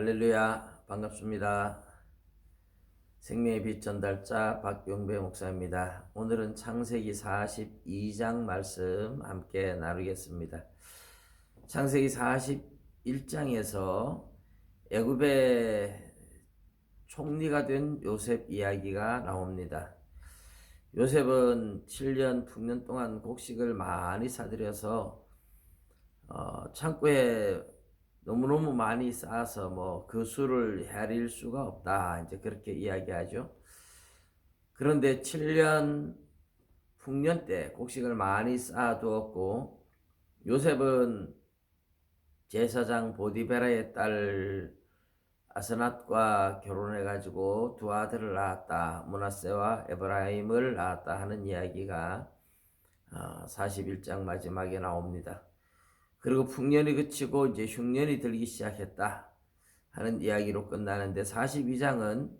할렐루야 반갑습니다. 생명의 빛 전달자 박용배 목사입니다. 오늘은 창세기 42장 말씀 함께 나누겠습니다. 창세기 41장에서 애굽의 총리가 된 요셉 이야기가 나옵니다. 요셉은 7년 풍년 동안 곡식을 많이 사들여서 어, 창고에 너무너무 많이 쌓아서 뭐 그 수를 헤아릴 수가 없다. 이제 그렇게 이야기하죠. 그런데 7년 풍년 때 곡식을 많이 쌓아두었고 요셉은 제사장 보디베라의 딸 아스낫과 결혼해 가지고 두 아들을 낳았다. 문하세와 에브라임을 낳았다 하는 이야기가 41장 마지막에 나옵니다. 그리고 풍년이 그치고 이제 흉년이 들기 시작했다 하는 이야기로 끝나는데 42장은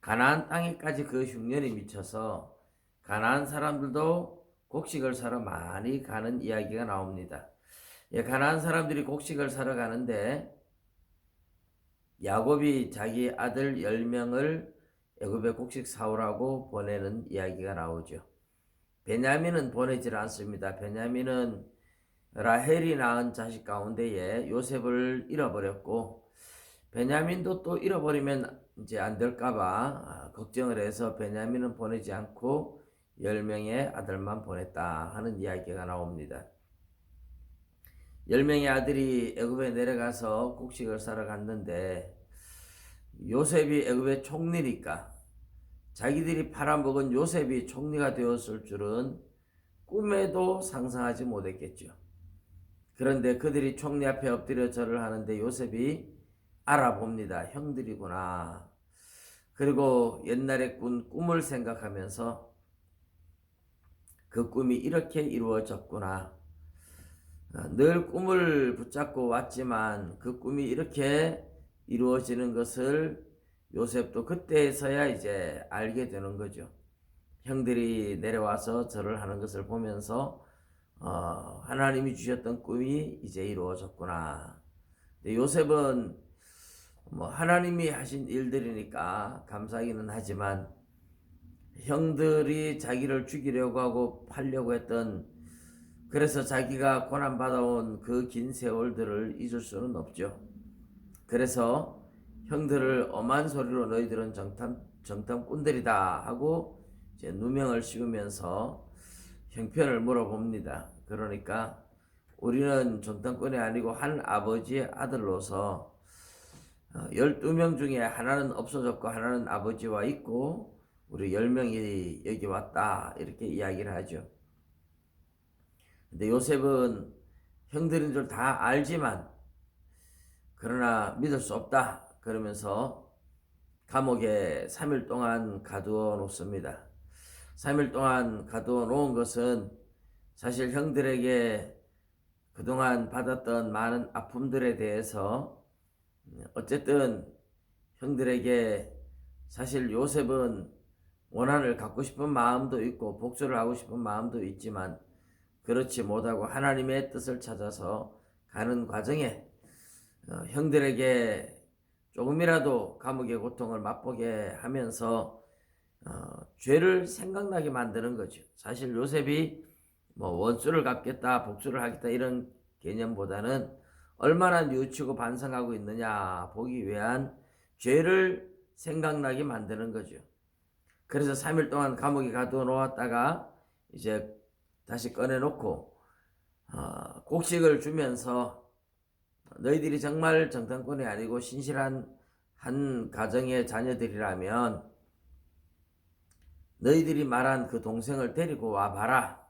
가나안 땅에까지 그 흉년이 미쳐서 가나안 사람들도 곡식을 사러 많이 가는 이야기가 나옵니다. 예, 가나안 사람들이 곡식을 사러 가는데 야곱이 자기 아들 10명을 애굽에 곡식 사오라고 보내는 이야기가 나오죠. 베냐민은 보내질 않습니다. 베냐민은 라헬이 낳은 자식 가운데에 요셉을 잃어버렸고 베냐민도 또 잃어버리면 이제 안 될까봐 아, 걱정을 해서 베냐민은 보내지 않고 10명의 아들만 보냈다 하는 이야기가 나옵니다. 10명의 아들이 애굽에 내려가서 곡식을 사러 갔는데 요셉이 애굽의 총리니까 자기들이 팔아먹은 요셉이 총리가 되었을 줄은 꿈에도 상상하지 못했겠죠. 그런데 그들이 총리 앞에 엎드려 절을 하는데 요셉이 알아봅니다. 형들이구나. 그리고 옛날에 꾼 꿈을 생각하면서 그 꿈이 이렇게 이루어졌구나. 늘 꿈을 붙잡고 왔지만 그 꿈이 이렇게 이루어지는 것을 요셉도 그때서야 이제 알게 되는 거죠. 형들이 내려와서 절을 하는 것을 보면서 어, 하나님이 주셨던 꿈이 이제 이루어졌구나. 요셉은 뭐 하나님이 하신 일들이니까 감사하기는 하지만 형들이 자기를 죽이려고 하고 팔려고 했던 그래서 자기가 고난 받아온 그 긴 세월들을 잊을 수는 없죠. 그래서 형들을 엄한 소리로 너희들은 정탐 정탐꾼들이다 하고 이제 누명을 씌우면서 형편을 물어봅니다. 그러니까 우리는 정탐꾼이 아니고 한 아버지의 아들로서 12명 어, 중에 하나는 없어졌고 하나는 아버지와 있고 우리 10명이 여기 왔다 이렇게 이야기를 하죠. 근데 요셉은 형들인 줄 다 알지만 그러나 믿을 수 없다 그러면서 감옥에 3일 동안 가두어 놓습니다. 3일 동안 가두어 놓은 것은 사실 형들에게 그동안 받았던 많은 아픔들에 대해서 어쨌든 형들에게 사실 요셉은 원한을 갖고 싶은 마음도 있고 복수를 하고 싶은 마음도 있지만 그렇지 못하고 하나님의 뜻을 찾아서 가는 과정에 어, 형들에게 조금이라도 감옥의 고통을 맛보게 하면서 어, 죄를 생각나게 만드는 거죠. 사실 요셉이 뭐 원수를 갚겠다, 복수를 하겠다 이런 개념보다는 얼마나 뉘우치고 반성하고 있느냐 보기 위한 죄를 생각나게 만드는 거죠. 그래서 3일 동안 감옥에 가두어 놓았다가 이제 다시 꺼내놓고 어, 곡식을 주면서 너희들이 정말 정탐꾼이 아니고 신실한 한 가정의 자녀들이라면 너희들이 말한 그 동생을 데리고 와 봐라.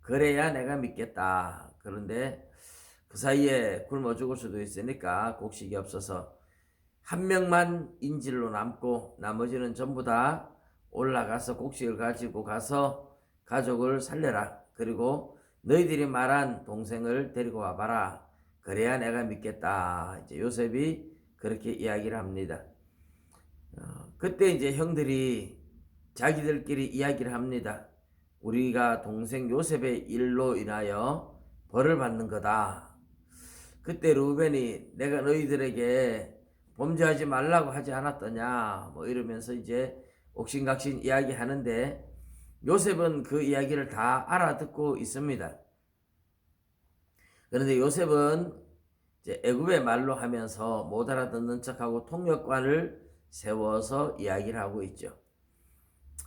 그래야 내가 믿겠다. 그런데 그 사이에 굶어 죽을 수도 있으니까 곡식이 없어서 한 명만 인질로 남고 나머지는 전부 다 올라가서 곡식을 가지고 가서 가족을 살려라. 그리고 너희들이 말한 동생을 데리고 와 봐라. 그래야 내가 믿겠다. 이제 요셉이 그렇게 이야기를 합니다. 어, 그때 이제 형들이 자기들끼리 이야기를 합니다. 우리가 동생 요셉의 일로 인하여 벌을 받는 거다. 그때 루벤이 내가 너희들에게 범죄하지 말라고 하지 않았더냐 뭐 이러면서 이제 옥신각신 이야기하는데 요셉은 그 이야기를 다 알아듣고 있습니다. 그런데 요셉은 애굽의 말로 하면서 못 알아듣는 척하고 통역관을 세워서 이야기를 하고 있죠.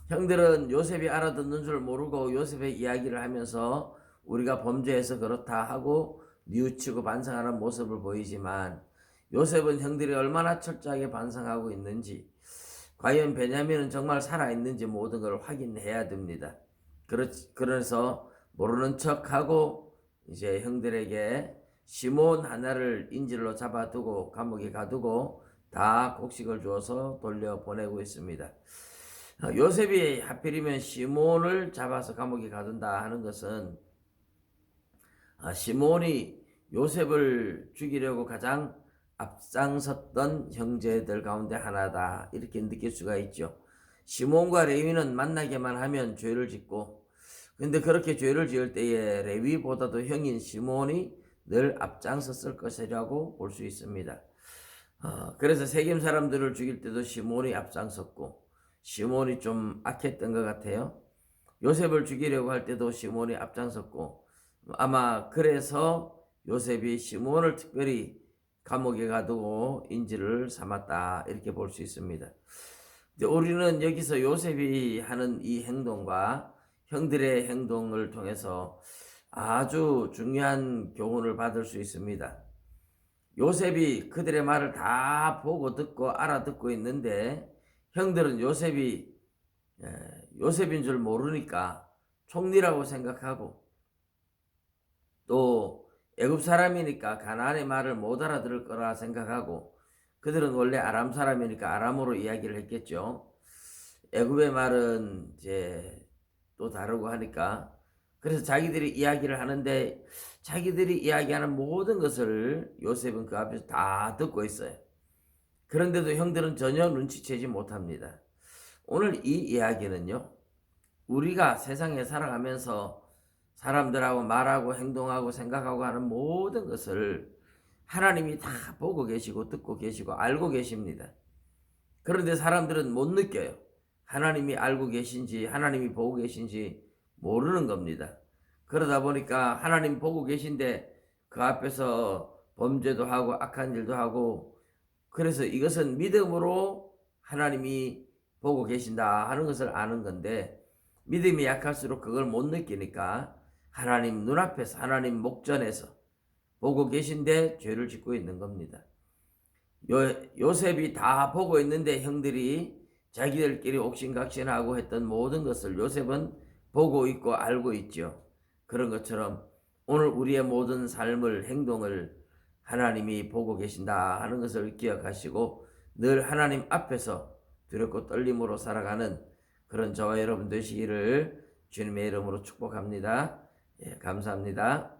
형들은 요셉이 알아듣는 줄 모르고 요셉의 이야기를 하면서 우리가 범죄해서 그렇다 하고 뉘우치고 반성하는 모습을 보이지만 요셉은 형들이 얼마나 철저하게 반성하고 있는지 과연 베냐민은 정말 살아있는지 모든 걸 확인해야 됩니다. 그렇, 그래서 모르는 척하고 이제 형들에게 시몬 하나를 인질로 잡아두고 감옥에 가두고 다 곡식을 주어서 돌려 보내고 있습니다. 어, 요셉이 하필이면 시몬을 잡아서 감옥에 가둔다 하는 것은 아, 시몬이 요셉을 죽이려고 가장 앞장섰던 형제들 가운데 하나다 이렇게 느낄 수가 있죠. 시몬과 레위는 만나게만 하면 죄를 짓고 근데 그렇게 죄를 지을 때에 레위보다도 형인 시몬이 늘 앞장섰을 것이라고 볼 수 있습니다. 어, 그래서 세겜 사람들을 죽일 때도 시몬이 앞장섰고 시몬이 좀 악했던 것 같아요. 요셉을 죽이려고 할 때도 시몬이 앞장섰고 아마 그래서 요셉이 시몬을 특별히 감옥에 가두고 인질을 삼았다 이렇게 볼 수 있습니다. 우리는 여기서 요셉이 하는 이 행동과 형들의 행동을 통해서 아주 중요한 교훈을 받을 수 있습니다. 요셉이 그들의 말을 다 보고 듣고 알아듣고 있는데 형들은 요셉이 예, 요셉인 줄 모르니까 총리라고 생각하고 또 애굽 사람이니까 가나안의 말을 못 알아들을 거라 생각하고 그들은 원래 아람 사람이니까 아람어로 이야기를 했겠죠. 애굽의 말은 이제 또 다르고 하니까 그래서 자기들이 이야기를 하는데 자기들이 이야기하는 모든 것을 요셉은 그 앞에서 다 듣고 있어요. 그런데도 형들은 전혀 눈치채지 못합니다. 오늘 이 이야기는요, 우리가 세상에 살아가면서 사람들하고 말하고 행동하고 생각하고 하는 모든 것을 하나님이 다 보고 계시고 듣고 계시고 알고 계십니다. 그런데 사람들은 못 느껴요. 하나님이 알고 계신지 하나님이 보고 계신지 모르는 겁니다. 그러다 보니까 하나님 보고 계신데 그 앞에서 범죄도 하고 악한 일도 하고 그래서 이것은 믿음으로 하나님이 보고 계신다 하는 것을 아는 건데 믿음이 약할수록 그걸 못 느끼니까 하나님 눈앞에서 하나님 목전에서 보고 계신데 죄를 짓고 있는 겁니다. 요, 요셉이 다 보고 있는데 형들이 자기들끼리 옥신각신하고 했던 모든 것을 요셉은 보고 있고 알고 있죠. 그런 것처럼 오늘 우리의 모든 삶을 행동을 하나님이 보고 계신다 하는 것을 기억하시고 늘 하나님 앞에서 두렵고 떨림으로 살아가는 그런 저와 여러분 되시기를 주님의 이름으로 축복합니다. 예, 감사합니다.